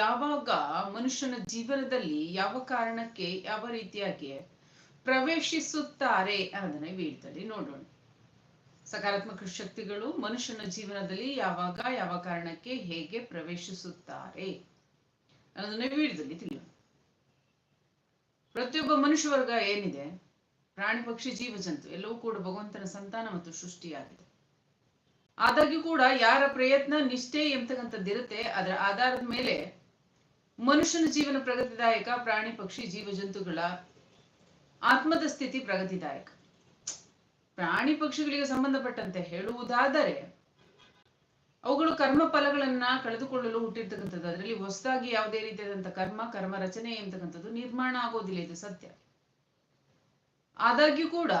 ಯಾವಾಗ ಮನುಷ್ಯನ ಜೀವನದಲ್ಲಿ ಯಾವ ಕಾರಣಕ್ಕೆ ಯಾವ ರೀತಿಯಾಗಿ ಪ್ರವೇಶಿಸುತ್ತಾರೆ ಅನ್ನೋದನ್ನ ವೀಡಿಯೋದಲ್ಲಿ ನೋಡೋಣ. ಸಕಾರಾತ್ಮಕ ಶಕ್ತಿಗಳು ಮನುಷ್ಯನ ಜೀವನದಲ್ಲಿ ಯಾವಾಗ ಯಾವ ಕಾರಣಕ್ಕೆ ಹೇಗೆ ಪ್ರವೇಶಿಸುತ್ತಾರೆ ಅನ್ನೋದನ್ನ ವೀಡಿಯೋದಲ್ಲಿ ತಿಳಿಯೋಣ. ಪ್ರತಿಯೊಬ್ಬ ಮನುಷ್ಯ ವರ್ಗ ಏನಿದೆ? ಪ್ರಾಣಿ, ಪಕ್ಷಿ ಜೀವ ಜಂತು ಎಲ್ಲವೂ ಕೂಡ ಭಗವಂತನ ಸಂತಾನ ಮತ್ತು ಸೃಷ್ಟಿಯಾಗಿದೆ. ಆದಾಗ್ಯೂ ಕೂಡ ಯಾರ ಪ್ರಯತ್ನ ನಿಷ್ಠೆ ಎಂಬತಕ್ಕಂಥದ್ದಿರುತ್ತೆ ಅದರ ಆಧಾರದ ಮೇಲೆ ಮನುಷ್ಯನ ಜೀವನ ಪ್ರಗತಿದಾಯಕ, ಪ್ರಾಣಿ ಪಕ್ಷಿ ಜೀವ ಜಂತುಗಳ ಆತ್ಮದ ಸ್ಥಿತಿ ಪ್ರಗತಿದಾಯಕ. ಪ್ರಾಣಿ ಪಕ್ಷಿಗಳಿಗೆ ಸಂಬಂಧಪಟ್ಟಂತೆ ಹೇಳುವುದಾದರೆ, ಅವುಗಳು ಕರ್ಮ ಫಲಗಳನ್ನ ಕಳೆದುಕೊಳ್ಳಲು ಹುಟ್ಟಿರ್ತಕ್ಕಂಥದ್ದು. ಅದರಲ್ಲಿ ಹೊಸದಾಗಿ ಯಾವುದೇ ರೀತಿಯಾದಂತಹ ಕರ್ಮ ಕರ್ಮ ರಚನೆ ಎಂತಕ್ಕಂಥದ್ದು ನಿರ್ಮಾಣ ಆಗೋದಿಲ್ಲ ಇದು ಸತ್ಯ ಆದಾಗ್ಯೂ ಕೂಡ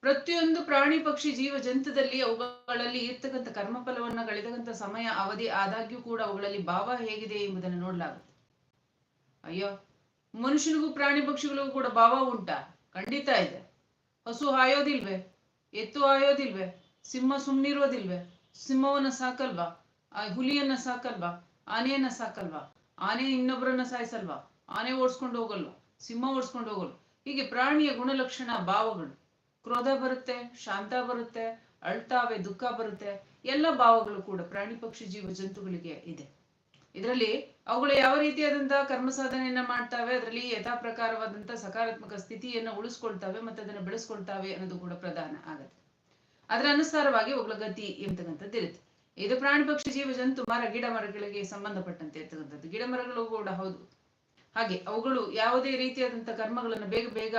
ಪ್ರತಿಯೊಂದು ಪ್ರಾಣಿ ಪಕ್ಷಿ ಜೀವ ಜಂತುದಲ್ಲಿ ಅವುಗಳಲ್ಲಿ ಇರ್ತಕ್ಕಂಥ ಕರ್ಮಫಲವನ್ನ ಕಳೆದಂಥ ಸಮಯ, ಅವಧಿ ಆದಾಗ್ಯೂ ಕೂಡ ಅವುಗಳಲ್ಲಿ ಭಾವ ಹೇಗಿದೆ ಎಂಬುದನ್ನು ನೋಡಲಾಗುತ್ತೆ. ಅಯ್ಯೋ, ಮನುಷ್ಯನಿಗೂ ಪ್ರಾಣಿ ಪಕ್ಷಿಗಳಿಗೂ ಕೂಡ ಭಾವ ಉಂಟಾ? ಖಂಡಿತ ಇದೆ. ಹಸು ಹಾಯೋದಿಲ್ವೇ? ಎತ್ತು ಹಾಯೋದಿಲ್ವೇ? ಸಿಂಹ ಸುಮ್ನಿರೋದಿಲ್ವೇ? ಸಿಂಹವನ್ನ ಸಾಕಲ್ವಾ? ಆ ಹುಲಿಯನ್ನ ಸಾಕಲ್ವಾ? ಆನೆಯನ್ನ ಸಾಕಲ್ವಾ? ಆನೆ ಇನ್ನೊಬ್ಬರನ್ನ ಸಾಯಿಸಲ್ವಾ? ಆನೆ ಓಡಿಸ್ಕೊಂಡು ಹೋಗಲ್ವಾ? ಸಿಂಹ ಓಡಿಸ್ಕೊಂಡು ಹೋಗಲ್ವಾ? ಹೀಗೆ ಪ್ರಾಣಿಯ ಗುಣಲಕ್ಷಣ, ಭಾವಗಳು. ಕ್ರೋಧ ಬರುತ್ತೆ, ಶಾಂತ ಬರುತ್ತೆ, ಅಳ್ತಾವೆ, ದುಃಖ ಬರುತ್ತೆ, ಎಲ್ಲ ಭಾವಗಳು ಕೂಡ ಪ್ರಾಣಿ ಪಕ್ಷಿ ಜೀವ ಜಂತುಗಳಿಗೆ ಇದೆ. ಇದರಲ್ಲಿ ಅವುಗಳು ಯಾವ ರೀತಿಯಾದಂತಹ ಕರ್ಮ ಸಾಧನೆಯನ್ನ ಮಾಡ್ತಾವೆ, ಅದರಲ್ಲಿ ಯಥಾ ಪ್ರಕಾರವಾದಂತಹ ಸಕಾರಾತ್ಮಕ ಸ್ಥಿತಿಯನ್ನ ಉಳಿಸ್ಕೊಳ್ತಾವೆ ಮತ್ತೆ ಅದನ್ನ ಬೆಳೆಸ್ಕೊಳ್ತಾವೆ ಅನ್ನೋದು ಕೂಡ ಪ್ರಧಾನ ಆಗತ್ತೆ. ಅದರ ಅನುಸಾರವಾಗಿ ಅವುಗಳ ಗತಿ ಎಂತಕ್ಕಂಥದ್ದು ಇರುತ್ತೆ. ಇದು ಪ್ರಾಣಿ ಪಕ್ಷಿ ಜೀವ ಜಂತು ಮರ, ಗಿಡ ಮರಗಳಿಗೆ ಸಂಬಂಧಪಟ್ಟಂತೆ ಇರ್ತಕ್ಕಂಥದ್ದು. ಗಿಡ ಮರಗಳು ಕೂಡ ಹೌದು. ಹಾಗೆ ಅವುಗಳು ಯಾವುದೇ ರೀತಿಯಾದಂತಹ ಕರ್ಮಗಳನ್ನು ಬೇಗ ಬೇಗ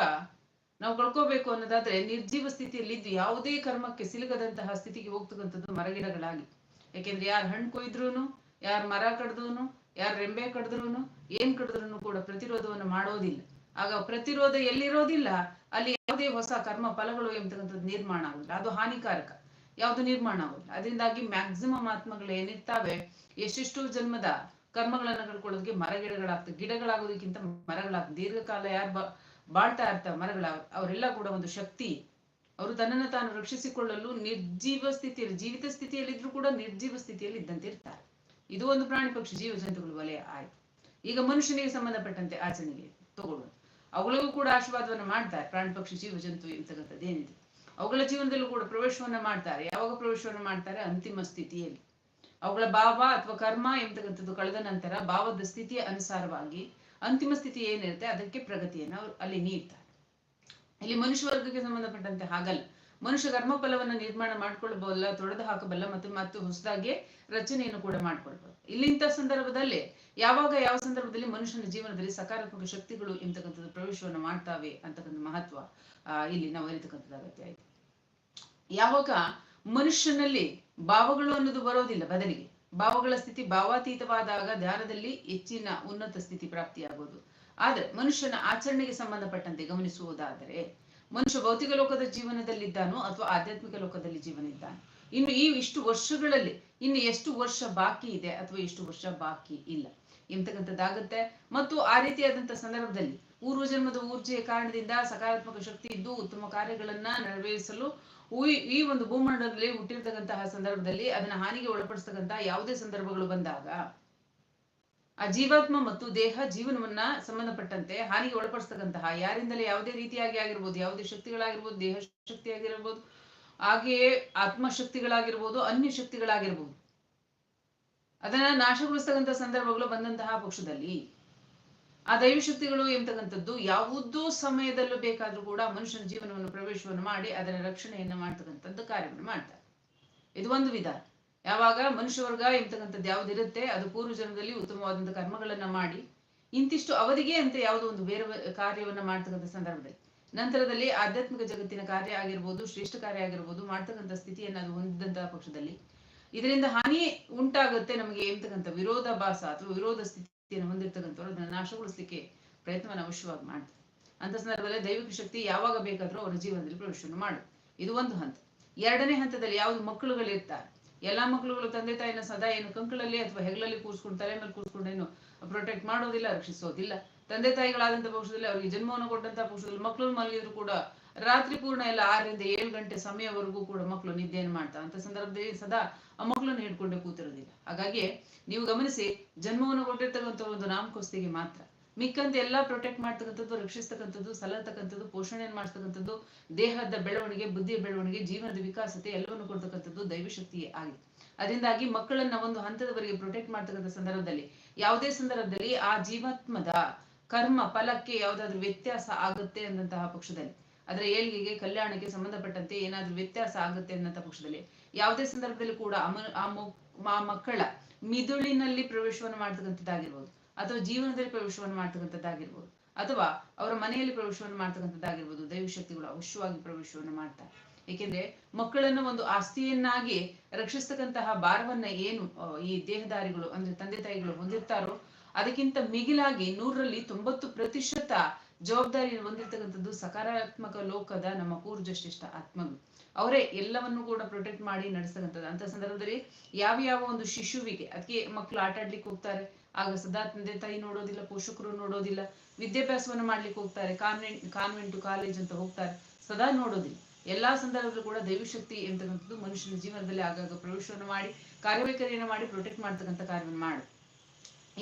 ನಾವು ಕಳ್ಕೋಬೇಕು ಅನ್ನೋದಾದ್ರೆ ನಿರ್ಜೀವ ಸ್ಥಿತಿಯಲ್ಲಿ ಇದ್ದು ಯಾವುದೇ ಕರ್ಮಕ್ಕೆ ಸಿಲುಗದಂತಹ ಸ್ಥಿತಿಗೆ ಹೋಗ್ತಕ್ಕಂಥದ್ದು ಮರಗಿಡಗಳಾಗಿ. ಯಾಕೆಂದ್ರೆ ಯಾರು ಹಣ್ಣು ಕೊಯ್ದ್ರೂನು, ಯಾರು ಮರ ಕಡ್ದೂನು, ಯಾರು ರೆಂಬೆ ಕಡ್ದ್ರೂನು ಏನ್ ಕಡ್ದ್ರೂ ಕೂಡ ಪ್ರತಿರೋಧವನ್ನು ಮಾಡೋದಿಲ್ಲ. ಆಗ ಪ್ರತಿರೋಧ ಎಲ್ಲಿರೋದಿಲ್ಲ, ಅಲ್ಲಿ ಯಾವುದೇ ಹೊಸ ಕರ್ಮ ಫಲಗಳು ಎಂಬತಕ್ಕಂಥದ್ದು ನಿರ್ಮಾಣ ಆಗುದಿಲ್ಲ. ಅದು ಹಾನಿಕಾರಕ. ಯಾವುದು ನಿರ್ಮಾಣ ಆಗುದಿಲ್ಲ. ಅದರಿಂದಾಗಿ ಮ್ಯಾಕ್ಸಿಮಮ್ ಆತ್ಮಗಳು ಏನಿರ್ತಾವೆ, ಎಷ್ಟೆಷ್ಟು ಜನ್ಮದ ಕರ್ಮಗಳನ್ನ ಕಳ್ಕೊಳ್ಳೋದಕ್ಕೆ ಮರಗಿಡಗಳಾಗ್ತವೆ. ಗಿಡಗಳಾಗೋದಕ್ಕಿಂತ ಮರಗಳಾಗ್ತವೆ. ದೀರ್ಘಕಾಲ ಯಾರು ಬ ಬಾಳ್ತಾ ಇರ್ತಾವ ಮರಗಳ ಅವರೆಲ್ಲ ಕೂಡ ಒಂದು ಶಕ್ತಿ. ಅವರು ತನ್ನನ್ನು ತಾನು ರಕ್ಷಿಸಿಕೊಳ್ಳಲು ನಿರ್ಜೀವ ಸ್ಥಿತಿಯಲ್ಲಿ, ಜೀವಿತ ಸ್ಥಿತಿಯಲ್ಲಿದ್ರು ಕೂಡ ನಿರ್ಜೀವ ಸ್ಥಿತಿಯಲ್ಲಿ ಇದ್ದಂತೆ ಇರ್ತಾರೆ. ಇದು ಒಂದು ಪ್ರಾಣಿ ಪಕ್ಷಿ, ಜೀವ ಜಂತುಗಳು ವಲಯ ಆಯ್ತು. ಈಗ ಮನುಷ್ಯನಿಗೆ ಸಂಬಂಧಪಟ್ಟಂತೆ ಆಚರಣೆಗೆ ತಗೊಳ್ಳೋಣ ಅವುಗಳಿಗೂ ಕೂಡ ಆಶೀರ್ವಾದವನ್ನು ಮಾಡ್ತಾರೆ. ಪ್ರಾಣಿ ಪಕ್ಷಿ, ಜೀವ ಜಂತು ಎಂತಕ್ಕಂಥದ್ದು ಏನಿದೆ. ಅವುಗಳ ಜೀವನದಲ್ಲೂ ಕೂಡ ಪ್ರವೇಶವನ್ನ ಮಾಡ್ತಾರೆ. ಯಾವಾಗ ಪ್ರವೇಶವನ್ನ ಮಾಡ್ತಾರೆ? ಅಂತಿಮ ಸ್ಥಿತಿಯಲ್ಲಿ. ಅವುಗಳ ಭಾವ ಅಥವಾ ಕರ್ಮ ಎಂಬತಕ್ಕಂಥದ್ದು ಕಳೆದ ನಂತರ ಭಾವದ ಸ್ಥಿತಿಯ ಅನುಸಾರವಾಗಿ ಅಂತಿಮ ಸ್ಥಿತಿ ಏನಿರುತ್ತೆ ಅದಕ್ಕೆ ಪ್ರಗತಿಯನ್ನು ಅವರು ಅಲ್ಲಿ ನೀಡ್ತಾರೆ. ಇಲ್ಲಿ ಮನುಷ್ಯ ವರ್ಗಕ್ಕೆ ಸಂಬಂಧಪಟ್ಟಂತೆ ಹಾಗಲ್ಲ. ಮನುಷ್ಯ ಕರ್ಮ ಫಲವನ್ನ ನಿರ್ಮಾಣ ಮಾಡ್ಕೊಳ್ಬಲ್ಲ ತೊಡೆದು ಹಾಕಬಲ್ಲ ಮತ್ತು ಮತ್ತು ಹೊಸದಾಗಿ ರಚನೆಯನ್ನು ಕೂಡ ಮಾಡ್ಕೊಳ್ಬೋದು. ಇಲ್ಲಿಂತ ಸಂದರ್ಭದಲ್ಲಿ, ಯಾವಾಗ ಯಾವ ಸಂದರ್ಭದಲ್ಲಿ ಮನುಷ್ಯನ ಜೀವನದಲ್ಲಿ ಸಕಾರಾತ್ಮಕ ಶಕ್ತಿಗಳು ಎಂತಕ್ಕಂಥದ್ದು ಪ್ರವೇಶವನ್ನು ಮಾಡ್ತಾವೆ ಅಂತಕ್ಕಂಥ ಮಹತ್ವ ಇಲ್ಲಿ ನಾವು ಅರಿತಕ್ಕಂಥದ್ದು ಅಗತ್ಯ ಆಯ್ತು ಯಾವಾಗ ಮನುಷ್ಯನಲ್ಲಿ ಭಾವಗಳು ಅನ್ನೋದು ಬರೋದಿಲ್ಲ, ಬದಲಿಗೆ. ಭಾವಗಳ ಸ್ಥಿತಿ ಭಾವಾತೀತವಾದಾಗ ಧ್ಯಾನದಲ್ಲಿ ಹೆಚ್ಚಿನ ಉನ್ನತ ಸ್ಥಿತಿ ಪ್ರಾಪ್ತಿಯಾಗೋದು. ಆದ್ರೆ ಮನುಷ್ಯನ ಆಚರಣೆಗೆ ಸಂಬಂಧಪಟ್ಟಂತೆ ಗಮನಿಸುವುದಾದರೆ, ಮನುಷ್ಯ ಭೌತಿಕ ಲೋಕದ ಜೀವನದಲ್ಲಿದ್ದಾನೋ ಅಥವಾ ಆಧ್ಯಾತ್ಮಿಕ ಲೋಕದಲ್ಲಿ ಜೀವನ ಇದ್ದಾನೆ ಇನ್ನು ಈ ಇಷ್ಟು ವರ್ಷಗಳಲ್ಲಿ ಇನ್ನು ಎಷ್ಟು ವರ್ಷ ಬಾಕಿ ಇದೆ ಅಥವಾ ಎಷ್ಟು ವರ್ಷ ಬಾಕಿ ಇಲ್ಲ. ಎಂತಕ್ಕಂಥದ್ದಾಗುತ್ತೆ? ಮತ್ತು ಆ ರೀತಿಯಾದಂಥ ಸಂದರ್ಭದಲ್ಲಿ ಪೂರ್ವಜನ್ಮದ ಊರ್ಜೆಯ ಕಾರಣದಿಂದ ಸಕಾರಾತ್ಮಕ ಶಕ್ತಿ ಇದ್ದು ಉತ್ತಮ ಕಾರ್ಯಗಳನ್ನ ನೆರವೇರಿಸಲು ಈ- ಒಂದು ಭೂಮಂಡಲದಲ್ಲಿ ಹುಟ್ಟಿರ್ತಕ್ಕಂತಹ ಸಂದರ್ಭದಲ್ಲಿ ಅದನ್ನ ಹಾನಿಗೆ ಒಳಪಡಿಸ್ತಕ್ಕಂತಹ ಯಾವುದೇ ಸಂದರ್ಭಗಳು ಬಂದಾಗ, ಆ ಜೀವಾತ್ಮ ಮತ್ತು ದೇಹ ಜೀವನವನ್ನ ಸಂಬಂಧಪಟ್ಟಂತೆ ಹಾನಿಗೆ ಒಳಪಡಿಸ್ತಕ್ಕಂತಹ ಯಾರಿಂದಲೇ ಯಾವುದೇ ರೀತಿಯಾಗಿ ಆಗಿರ್ಬೋದು, ಯಾವುದೇ ಶಕ್ತಿಗಳಾಗಿರ್ಬೋದು, ದೇಹ ಶಕ್ತಿ ಆಗಿರ್ಬೋದು ಹಾಗೆಯೇ ಆತ್ಮಶಕ್ತಿಗಳಾಗಿರ್ಬೋದು, ಅನ್ಯ ಶಕ್ತಿಗಳಾಗಿರ್ಬೋದು, ಅದನ್ನ ನಾಶಗೊಳಿಸ್ತಕ್ಕಂಥ ಸಂದರ್ಭಗಳು ಬಂದಂತಹ ಪಕ್ಷದಲ್ಲಿ ಆ ದೈವಶಕ್ತಿಗಳು ಎಂತಕ್ಕಂಥದ್ದು, ಯಾವುದೋ ಸಮಯದಲ್ಲೂ ಬೇಕಾದ್ರೂ ಕೂಡ ಮನುಷ್ಯನ ಜೀವನವನ್ನು ಪ್ರವೇಶವನ್ನು ಮಾಡಿ ಅದರ ರಕ್ಷಣೆಯನ್ನ ಮಾಡ್ತಕ್ಕಂಥದ್ದು ಕಾರ್ಯವನ್ನು ಮಾಡ್ತಾರೆ. ಇದು ಒಂದು ವಿಧಾನ. ಯಾವಾಗ ಮನುಷ್ಯ ವರ್ಗ ಎಂತಕ್ಕಂಥದ್ದು ಯಾವುದಿರುತ್ತೆ ಅದು ಪೂರ್ವ ಜನ್ಮದಲ್ಲಿ ಉತ್ತಮವಾದಂಥ ಕರ್ಮಗಳನ್ನ ಮಾಡಿ, ಇಂತಿಷ್ಟು ಅವಧಿಗೆ ಅಂತ ಯಾವುದೋ ಒಂದು ಬೇರೆ ಕಾರ್ಯವನ್ನ ಮಾಡ್ತಕ್ಕಂಥ ಸಂದರ್ಭದಲ್ಲಿ. ನಂತರದಲ್ಲಿ ಆಧ್ಯಾತ್ಮಿಕ ಜಗತ್ತಿನ ಕಾರ್ಯ ಆಗಿರ್ಬೋದು, ಶ್ರೇಷ್ಠ ಕಾರ್ಯ ಆಗಿರ್ಬೋದು, ಮಾಡ್ತಕ್ಕಂಥ ಸ್ಥಿತಿಯನ್ನು ಅದು ಹೊಂದಿದಂತಹ ಪಕ್ಷದಲ್ಲಿ. ಇದರಿಂದ ಹಾನಿ ಉಂಟಾಗುತ್ತೆ ನಮಗೆ ಎಂತಕ್ಕಂಥ ವಿರೋಧಾಭಾಸ ಅಥವಾ ವಿರೋಧ ಸ್ಥಿತಿಯನ್ನು ಹೊಂದಿರ್ತಕ್ಕಂಥವ್ರು ನಾಶಗೊಳಿಸ್ಲಿಕ್ಕೆ ಪ್ರಯತ್ನವನ್ನು ಅವಶ್ಯವಾಗಿ ಮಾಡ್ತಾರೆ. ಅಂತ ಸಂದರ್ಭದಲ್ಲಿ ದೈವಿಕ ಶಕ್ತಿ ಯಾವಾಗ ಬೇಕಾದರೂ ಅವರ ಜೀವನದಲ್ಲಿ ಪ್ರವೇಶವನ್ನು ಮಾಡು. ಇದು ಒಂದು ಹಂತ. ಎರಡನೇ ಹಂತದಲ್ಲಿ ಯಾವ್ದು ಮಕ್ಕಳುಗಳಿರ್ತಾರೆ ಎಲ್ಲಾ ಮಕ್ಕಳುಗಳು ತಂದೆ ತಾಯಿನ ಸದಾ ಏನು ಕಂಕಳಲ್ಲಿ ಅಥವಾ ಹೆಗಲಲ್ಲಿ ಕೂರಿಸ್ಕೊಂಡು ತಲೆ ಮೇಲೆ ಕೂರಿಸ್ಕೊಂಡು ಏನು ಪ್ರೊಟೆಕ್ಟ್ ಮಾಡೋದಿಲ್ಲ, ರಕ್ಷಿಸೋದಿಲ್ಲ. ತಂದೆ ತಾಯಿಗಳಾದಂಥ ಪಕ್ಷದಲ್ಲಿ ಅವರಿಗೆ ಜನ್ಮವನ್ನು ಕೊಟ್ಟಂತಹ ಪಕ್ಷದಲ್ಲಿ ಮಕ್ಕಳು ಮಲಗಿದ್ರು ಕೂಡ ರಾತ್ರಿ ಪೂರ್ಣ ಎಲ್ಲ ಆರರಿಂದ ಏಳು ಗಂಟೆ ಸಮಯವರೆಗೂ ಕೂಡ ಮಕ್ಕಳು ನಿದ್ದೆಯನ್ನು ಮಾಡ್ತಾರೆ. ಅಂತ ಸಂದರ್ಭದಲ್ಲಿ ಸದಾ ಆ ಮಕ್ಕಳನ್ನು ಹಿಡ್ಕೊಂಡೆ ಕೂತಿರೋದಿಲ್ಲ. ಹಾಗಾಗಿ ನೀವು ಗಮನಿಸಿ, ಜನ್ಮವನ್ನು ಕೊಟ್ಟಿರ್ತಕ್ಕಂಥ ಒಂದು ನಾಮಕೋಸ್ತಿಗೆ ಮಾತ್ರ. ಮಿಕ್ಕಂತ ಎಲ್ಲ ಪ್ರೊಟೆಕ್ಟ್ ಮಾಡ್ತಕ್ಕಂಥದ್ದು, ರಕ್ಷಿಸ್ತಕ್ಕಂಥದ್ದು ಸಲತಕ್ಕಂಥದ್ದು ಪೋಷಣೆಯನ್ನು ಮಾಡ್ತಕ್ಕಂಥದ್ದು, ದೇಹದ ಬೆಳವಣಿಗೆ, ಬುದ್ಧಿಯ ಬೆಳವಣಿಗೆ, ಜೀವನದ ವಿಕಾಸತೆ ಎಲ್ಲವನ್ನು ಕೊಡ್ತಕ್ಕಂಥದ್ದು ದೈವಶಕ್ತಿಯೇ ಆಗಿದೆ. ಅದರಿಂದಾಗಿ ಮಕ್ಕಳನ್ನ ಒಂದು ಹಂತದವರೆಗೆ ಪ್ರೊಟೆಕ್ಟ್ ಮಾಡ್ತಕ್ಕಂಥ ಸಂದರ್ಭದಲ್ಲಿ, ಯಾವುದೇ ಸಂದರ್ಭದಲ್ಲಿ ಆ ಜೀವಾತ್ಮದ ಕರ್ಮ, ಫಲಕ್ಕೆ ಯಾವುದಾದ್ರೂ ವ್ಯತ್ಯಾಸ ಆಗುತ್ತೆ ಅಂದಂತಹ ಪಕ್ಷದಲ್ಲಿ ಅದರ ಏಳ್ಗೆಗೆ ಕಲ್ಯಾಣಕ್ಕೆ ಸಂಬಂಧಪಟ್ಟಂತೆ ಏನಾದ್ರೂ ವ್ಯತ್ಯಾಸ ಆಗುತ್ತೆ ಅನ್ನಂತಹ ಪಕ್ಷದಲ್ಲಿ. ಯಾವುದೇ ಸಂದರ್ಭದಲ್ಲಿ ಕೂಡ ಆ ಮಕ್ಕಳ ಮಿದುಳಿನಲ್ಲಿ ಪ್ರವೇಶವನ್ನು ಮಾಡ್ತಕ್ಕಂಥದ್ದಾಗಿರ್ಬೋದು, ಅಥವಾ ಜೀವನದಲ್ಲಿ ಪ್ರವೇಶವನ್ನು ಮಾಡ್ತಕ್ಕಂಥದ್ದಾಗಿರ್ಬೋದು, ಅಥವಾ ಅವರ ಮನೆಯಲ್ಲಿ ಪ್ರವೇಶವನ್ನು ಮಾಡ್ತಕ್ಕಂಥದ್ದಾಗಿರ್ಬೋದು, ದೈವಶಕ್ತಿಗಳು ಅವಶ್ಯವಾಗಿ ಪ್ರವೇಶವನ್ನು ಮಾಡ್ತಾರೆ. ಏಕೆಂದ್ರೆ ಮಕ್ಕಳನ್ನು ಒಂದು ಆಸ್ತಿಯನ್ನಾಗಿ ರಕ್ಷಿಸ್ತಕ್ಕಂತಹ ಭಾರವನ್ನ ಏನು ಈ ದೇಹದಾರಿಗಳು ಅಂದ್ರೆ ತಂದೆ ತಾಯಿಗಳು ಹೊಂದಿರ್ತಾರೋ, ಅದಕ್ಕಿಂತ ಮಿಗಿಲಾಗಿ ನೂರರಲ್ಲಿ ತೊಂಬತ್ತು ಪ್ರತಿಶತ ಜವಾಬ್ದಾರಿ ಹೊಂದಿರ್ತಕ್ಕಂಥದ್ದು ಸಕಾರಾತ್ಮಕ ಲೋಕದ ನಮ್ಮ ಪೂರ್ವಜಶ್ರೇಷ್ಠ ಆತ್ಮಗಳು. ಅವರೇ ಎಲ್ಲವನ್ನು ಕೂಡ ಪ್ರೊಟೆಕ್ಟ್ ಮಾಡಿ ನಡೆಸ್ತಕ್ಕಂಥದ್ದು. ಅಂತ ಸಂದರ್ಭದಲ್ಲಿ ಯಾವ ಯಾವ ಒಂದು ಶಿಶುವಿಗೆ ಅದಕ್ಕೆ ಮಕ್ಕಳು ಆಟ ಆಡ್ಲಿಕ್ಕೆ ಹೋಗ್ತಾರೆ, ಆಗ ಸದಾ ತಂದೆ ತಾಯಿ ನೋಡೋದಿಲ್ಲ, ಪೋಷಕರು ನೋಡೋದಿಲ್ಲ, ವಿದ್ಯಾಭ್ಯಾಸವನ್ನು ಮಾಡ್ಲಿಕ್ಕೆ ಹೋಗ್ತಾರೆ ಕಾನ್ವೆಂಟ್ ಕಾನ್ವೆಂಟು ಕಾಲೇಜ್ ಅಂತ ಹೋಗ್ತಾರೆ, ಸದಾ ನೋಡೋದಿಲ್ಲ. ಎಲ್ಲಾ ಸಂದರ್ಭದಲ್ಲೂ ಕೂಡ ದೈವಶಕ್ತಿ ಎಂತಕ್ಕಂಥದ್ದು ಮನುಷ್ಯನ ಜೀವನದಲ್ಲಿ ಆಗಾಗ ಪ್ರವೇಶವನ್ನು ಮಾಡಿ ಕಾರ್ಯವೈಖರಿಯನ್ನು ಮಾಡಿ ಪ್ರೊಟೆಕ್ಟ್ ಮಾಡ್ತಕ್ಕಂಥ ಕಾರ್ಯವನ್ನು ಮಾಡು.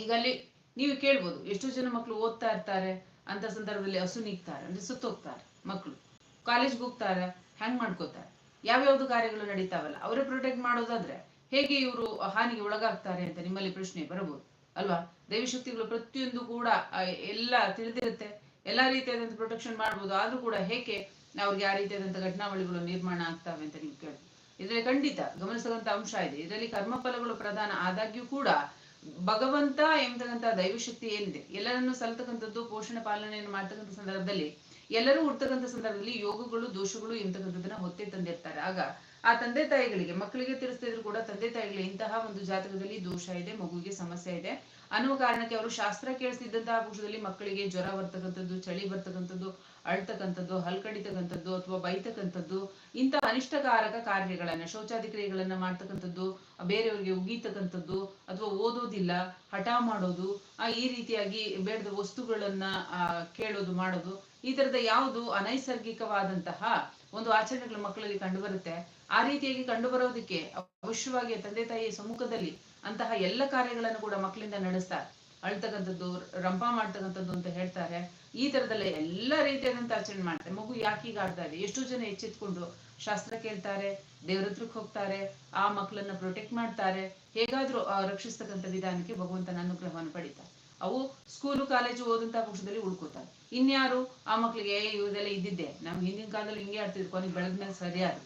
ಈಗ ಅಲ್ಲಿ ನೀವು ಕೇಳ್ಬೋದು, ಎಷ್ಟೋ ಜನ ಮಕ್ಕಳು ಓದ್ತಾ ಇರ್ತಾರೆ ಅಂತ ಸಂದರ್ಭದಲ್ಲಿ ಹಸು ನೀಗ್ತಾರೆ, ಅಂದ್ರೆ ಸುತ್ತೋಗ್ತಾರೆ ಮಕ್ಕಳು ಕಾಲೇಜ್ಗೆ ಹೋಗ್ತಾರೆ, ಹ್ಯಾಂಗ್ ಮಾಡ್ಕೋತಾರೆ? ಯಾವ್ಯಾವ್ದು ಕಾರ್ಯಗಳು ನಡೀತಾವಲ್ಲ? ಅವರೇ ಪ್ರೊಟೆಕ್ಟ್ ಮಾಡೋದಾದ್ರೆ ಹೇಗೆ ಇವರು ಹಾನಿಗೆ ಒಳಗಾಗ್ತಾರೆ ಅಂತ ನಿಮ್ಮಲ್ಲಿ ಪ್ರಶ್ನೆ ಬರಬಹುದು, ಅಲ್ವಾ? ದೈವಶಕ್ತಿಗಳು ಪ್ರತಿಯೊಂದು ಕೂಡ ಎಲ್ಲ ತಿಳಿದಿರುತ್ತೆ. ಎಲ್ಲಾ ರೀತಿಯಾದಂತ ಪ್ರೊಟೆಕ್ಷನ್ ಮಾಡ್ಬೋದು. ಆದ್ರೂ ಕೂಡ ಹೇಗೆ ಅವ್ರಿಗೆ ಆ ರೀತಿಯಾದಂತ ಘಟನಾವಳಿಗಳು ನಿರ್ಮಾಣ ಆಗ್ತಾವೆ ಅಂತ ನೀವು ಕೇಳಿ ಇದರಲ್ಲಿ ಖಂಡಿತ ಗಮನಿಸತಕ್ಕಂತ ಅಂಶ ಇದೆ. ಇದರಲ್ಲಿ ಕರ್ಮಫಲಗಳು ಪ್ರಧಾನ ಆದಾಗ್ಯೂ ಕೂಡ ಭಗವಂತ ಎಂಬತಕ್ಕಂಥ ದೈವಶಕ್ತಿ ಏನಿದೆ? ಎಲ್ಲರನ್ನು ಸಲ್ತಕ್ಕಂಥದ್ದು ಪೋಷಣೆ ಪಾಲನೆಯನ್ನು ಮಾಡ್ತಕ್ಕಂಥ ಸಂದರ್ಭದಲ್ಲಿ, ಎಲ್ಲರೂ ಹುಡ್ತಕ್ಕಂಥ ಸಂದರ್ಭದಲ್ಲಿ ಯೋಗಗಳು, ದೋಷಗಳು ಎಂತಕ್ಕಂಥದ್ದನ್ನ ಹೊತ್ತೆ ತಂದಿರ್ತಾರೆ. ಆಗ ಆ ತಂದೆ ತಾಯಿಗಳಿಗೆ, ಮಕ್ಕಳಿಗೆ ತಿಳಿಸ್ತಿದ್ರು ಕೂಡ ತಂದೆ ತಾಯಿಗಳು ಇಂತಹ ಒಂದು ಜಾತಕದಲ್ಲಿ ದೋಷ ಇದೆ, ಮಗುವಿಗೆ ಸಮಸ್ಯೆ ಇದೆ. ಅನ್ನುವ ಕಾರಣಕ್ಕೆ ಅವರು ಶಾಸ್ತ್ರ ಕೇಳಿಸ್ತಿದ್ದಂತಹ ಪಕ್ಷದಲ್ಲಿ ಮಕ್ಕಳಿಗೆ ಜ್ವರ ಬರ್ತಕ್ಕಂಥದ್ದು, ಚಳಿ ಬರ್ತಕ್ಕಂಥದ್ದು ಅಳ್ತಕ್ಕಂಥದ್ದು, ಹಲ್ಕಡಿತಕ್ಕಂಥದ್ದು ಅಥವಾ ಬೈತಕ್ಕಂಥದ್ದು ಇಂಥ ಅನಿಷ್ಟಕಾರಕ ಕಾರ್ಯಗಳನ್ನ ಶೌಚಾದಿ ಕ್ರಿಯೆಗಳನ್ನ ಮಾಡ್ತಕ್ಕಂಥದ್ದು, ಬೇರೆಯವರಿಗೆ ಉಗೀತಕ್ಕಂಥದ್ದು ಅಥವಾ ಓದೋದಿಲ್ಲ, ಹಠ ಮಾಡೋದು, ಆ ಈ ರೀತಿಯಾಗಿ ಬೇಡದ ವಸ್ತುಗಳನ್ನ ಕೇಳೋದು, ಮಾಡೋದು, ಈ ತರದ ಯಾವುದು ಅನೈಸರ್ಗಿಕವಾದಂತಹ ಒಂದು ಆಚರಣೆಗಳು ಮಕ್ಕಳಲ್ಲಿ ಕಂಡುಬರುತ್ತೆ. ಆ ರೀತಿಯಾಗಿ ಕಂಡುಬರೋದಕ್ಕೆ ಅವಶ್ಯವಾಗಿ ತಂದೆ ತಾಯಿಯ ಸಮ್ಮುಖದಲ್ಲಿ ಅಂತಹ ಎಲ್ಲ ಕಾರ್ಯಗಳನ್ನು ಕೂಡ ಮಕ್ಕಳಿಂದ ನಡೆಸ್ತಾರೆ. ಅಳ್ತಕ್ಕಂಥದ್ದು, ರಂಪ ಮಾಡ್ತಕ್ಕಂಥದ್ದು ಅಂತ ಹೇಳ್ತಾರೆ. ಈ ತರದಲ್ಲೇ ಎಲ್ಲ ರೀತಿಯಾದಂತ ಆಚರಣೆ ಮಾಡ್ತಾರೆ. ಮಗು ಯಾಕೆ ಈಗ ಆಡ್ತಾ ಇದೆ? ಎಷ್ಟೋ ಜನ ಎಚ್ಚೆತ್ಕೊಂಡು ಶಾಸ್ತ್ರ ಕೇಳ್ತಾರೆ, ದೇವ್ರ ಹತ್ರಕ್ಕೆ ಹೋಗ್ತಾರೆ, ಆ ಮಕ್ಕಳನ್ನ ಪ್ರೊಟೆಕ್ಟ್ ಮಾಡ್ತಾರೆ. ಹೇಗಾದ್ರೂ ರಕ್ಷಿಸ್ತಕ್ಕಂಥ ವಿಧಾನಕ್ಕೆ ಭಗವಂತನ ಅನುಗ್ರಹವನ್ನು ಪಡಿತಾರೆ ಅವು ಸ್ಕೂಲು ಕಾಲೇಜು ಓದಂತ ಪಕ್ಷದಲ್ಲಿ ಉಳ್ಕೋತಾರೆ ಇನ್ಯಾರು ಆ ಮಕ್ಳಿಗೆ ಇವೆಲ್ಲ ಇದ್ದಿದ್ದೆ. ನಮ್ ಹಿಂದಿನ ಕಾಲದಲ್ಲಿ ಹಿಂಗೆ ಆಡ್ತಿದ್ರು ಕೊನೆಗೆ ಬೆಳೆದ್ಮೇಲೆ ಸರಿಯಾದ್ರು